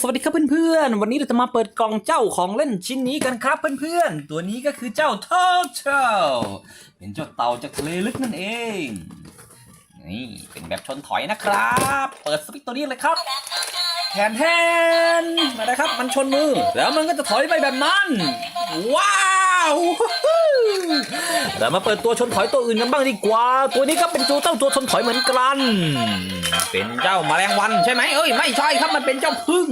สวัสดีครับเพื่อนๆ วันนี้เราจะมาเปิดกล่องเจ้าของเล่นชิ้นนี้กันครับเพื่อนๆ ตัวนี้ก็คือเจ้าทอเทลเป็นเจ้าเต่าจากทะเลลึกนั่นเอง นี่เป็นแบบชนถอยนะครับ เปิดสวิตตัวนี้เลยครับแทนแทนมาเลยครับ มันชนมือ แล้วมันก็จะถอยไปแบบนั้น ว้า เรามาเปิดตัวชนถอยตัวอื่นกันบ้างดีกว่า ตัวนี้ก็เป็นตัวเจ้าตัวชนถอยเหมือนกัน เป็นเจ้าแมลงวันใช่ไหมเอ้ยไม่ใช่ครับมันเป็นเจ้าพึ่ง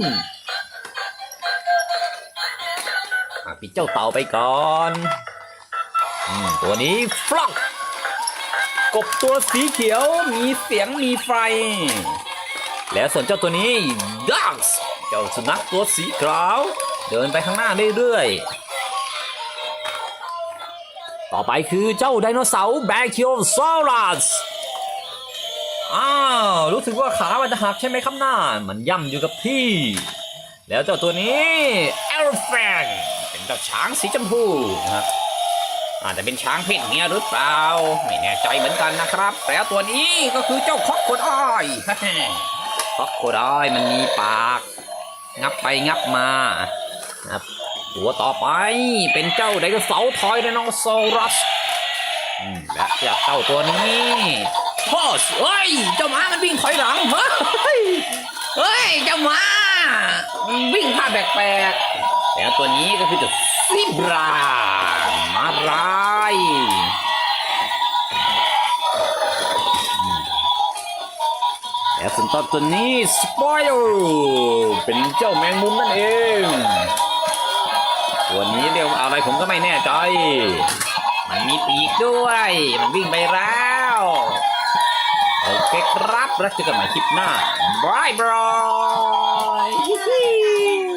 อะปิดเจ้าเต่าไปก่อนอตัวนี้ฟลอกกบตัวสีเขียวมีเสียงมีไฟ แล้วส่วนเจ้าตัวนี้ดักส์เจ้าสุนัขตัวสีขาว เดินไปข้างหน้าเรื่อยๆ ต่อไปคือเจ้าไดโนเสาร์แบคิโอซอรัสอ้าวรู้สึกว่าขามันจะหักใช่ไหมครับน้ามันย่ำอยู่กับที่ แล้วเจ้าตัวนี้เอลแฟงเป็นเจ้าช้างสีชมพูนะครับอาจจะเป็นช้างเพศเมียหรือเปล่าไม่แน่ใจเหมือนกันนะครับ แล้วตัวนี้ก็คือเจ้าคอกโคดอยคอกโคดอยมันมีปาก งับไปงับมาครับ ตัวต่อไปเป็นเจ้าไดโนเสาร์ทอยไดโนเสารัสอืมและเจ้าตัวนี้พอสเฮ้ยเจ้าหมามันวิ่งถอยหลังเฮ้ยเฮ้ยเจ้าหมาวิ่งท่าแปลกๆแล้วตัวนี้ก็คือจ้าซิบรามาลายอืมแล้วส่วนต่อตัวนี้สปอยล์เป็นเจ้าแมงมุมนั่นเอง วันนี้เรียกอะไรผมก็ไม่แน่ใจ มันมีปีกด้วย มันวิ่งไปแล้วโอเคครับรักเจอกันใหม่คลิปหน้าบายบาย